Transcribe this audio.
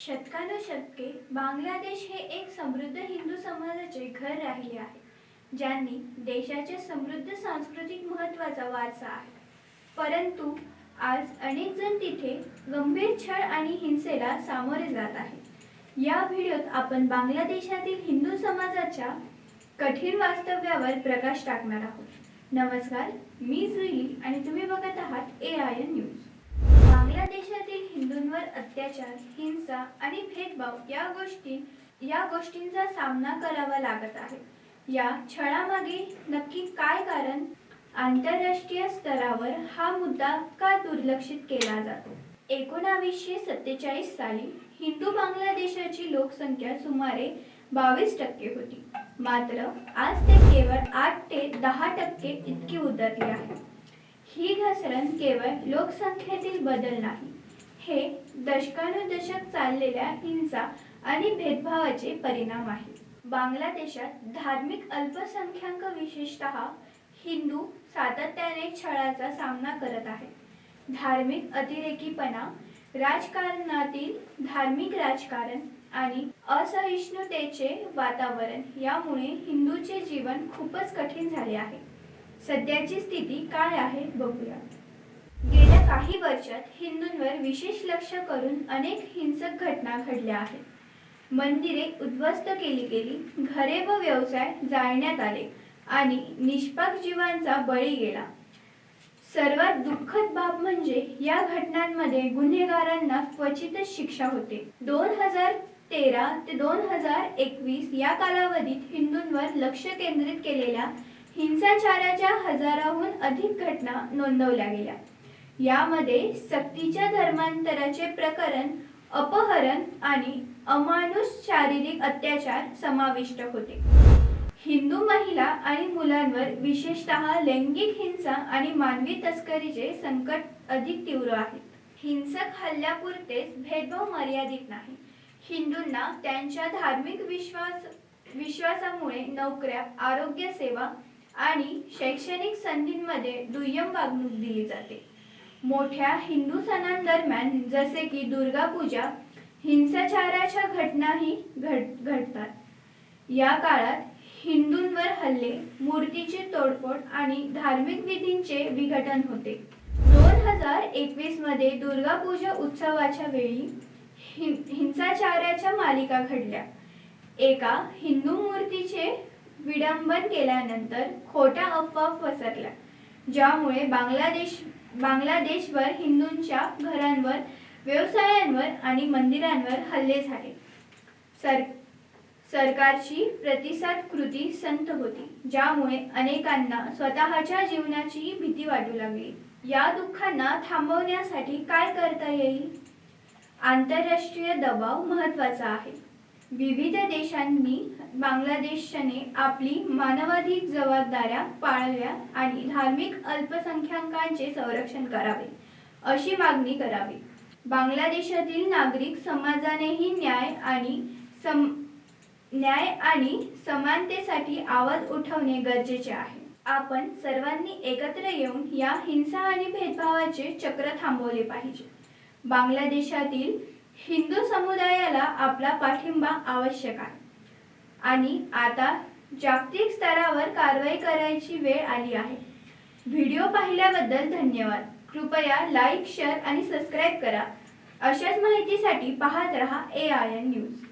शतकानुशतके बांगलादेश हे एक समृद्ध हिंदू समाजाचे घर राहिले आहे ज्यांनी देशाच्या समृद्ध सांस्कृतिक महत्त्वाचा वारसा आहे. परंतु आज अनेक जण तिथे गंभीर छळ आणि हिंसेला सामोरे जात आहेत. या व्हिडिओत आपण बांगलादेशातील हिंदू समाजाच्या कठीण वास्तव्यावर प्रकाश टाकणार आहोत. नमस्कार मी जुईली आणि तुम्ही बघत आहात ए आय एन आपल्या देशातील हिंदूंवर अत्याचार हिंसा आणि भेदभाव या गोष्टी या गोष्टींचा सामना करावा लागत आहे. या छळामागे नक्की काय कारण? आंतरराष्ट्रीय स्तरावर हा मुद्दा का दुर्लक्षित केला जातो? एकोणावीसशे सत्तेचाळीस साली हिंदू बांगलादेशाची लोकसंख्या सुमारे बावीस टक्के होती. मात्र आज ते केवळ आठ ते दहा टक्के इतकी उतरली आहे. ही घसरण केवळ लोकसंख्येतील बदल नाही. हे दशकानुदशक चाललेल्या हिंसा आणि भेदभावाचे परिणाम आहे. बांगलादेशात धार्मिक अल्पसंख्याक विशेषतः हिंदू सातत्याने छळाचा सामना करत आहेत. धार्मिक अतिरेकीपणा राजकारणातील धार्मिक राजकारण आणि असहिष्णुतेचे वातावरण यामुळे हिंदूचे जीवन खूपच कठीण झाले आहे. सध्याची स्थिती काय आहे बघूया गेल्या काही वर्षात हिंदूंवर विशेष लक्ष करून अनेक हिंसक घटना घडल्या आहेत. मंदिरे उद्ध्वस्त केली गेली घरे व व्यवसाय जाळण्यात आले आणि निष्पाक जीवांचा बळी गेला. सर्वात दुःखद बाब म्हणजे या घटनांमध्ये गुन्हेगारांना क्वचितच शिक्षा होते. दोन हजार तेरा ते दोन हजार एकवीस या कालावधीत हिंदूंवर लक्ष केंद्रित केलेल्या हिंसाचाराच्या हजाराहून अधिक घटना नोंदवल्या गेल्या. यामध्ये सक्तीच्या धर्मांतराचे प्रकरण अपहरण आणि अमानुष शारीरिक अत्याचार समाविष्ट होते. हिंदू महिला आणि मुलांवर विशेषतः लैंगिक हिंसा आणि मानवी तस्करीचे संकट अधिक तीव्र आहे. हिंसक हल्ल्यापुरतेच भेदभाव मर्यादित नाही. हिंदूंना त्यांच्या धार्मिक विश्वास विश्वासामुळे नोकऱ्या आरोग्य सेवा आणि शैक्षणिक संधींमध्ये दुय्यम वागणूक दिली जाते. मोठ्या हिंदू सणांदरम्यान जसे की दुर्गा पूजा हिंसाचाराच्या घटनाही घट घडतात. या काळात हिंदूंवर हल्ले मूर्तीची तोडफोड आणि धार्मिक विधींचे विघटन होते. दोन हजार एकवीसमध्ये दुर्गा पूजा उत्सवाच्या वेळी हिं- हिंसाचाराच्या मालिका घडल्या. एका हिंदू मूर्तीचे विडंबन केल्यानंतर खोट्या अफवा पसरल्या ज्यामुळे बांगलादेश बांगलादेशवर हिंदूंच्या घरांवर व्यवसायांवर आणि मंदिरांवर हल्ले झाले. सर सरकारची प्रतिसाद कृती संत होती ज्यामुळे अनेकांना स्वतःच्या जीवनाची भीती वाटू लागली. या दुःखांना थांबवण्यासाठी काय करता येईल? आंतरराष्ट्रीय दबाव महत्त्वाचा आहे. विविध देशांनी बांगलादेशने आपली मानवाधिक जबाबदाऱ्या पाळाव्या आणि धार्मिक अल्पसंख्याकांचे संरक्षण करावे अशी मागणी करावी. बांगलादेशातील नागरिक समाजानेही न्याय आणि सम न्याय आणि समानतेसाठी आवाज उठवणे गरजेचे आहे. आपण सर्वांनी एकत्र येऊन या हिंसा आणि भेदभावाचे चक्र थांबवले पाहिजे. बांगलादेशातील हिंदू समुदायाला आपला पाठिंबा आवश्यक आहे. आणि आता जागतिक स्तरावर कारवाई करायची वेळ आली आहे. व्हिडिओ पाहिल्याबद्दल धन्यवाद. कृपया लाईक शेअर आणि सबस्क्राईब करा. अशाच माहितीसाठी पाहत रहा ए आय एन न्यूज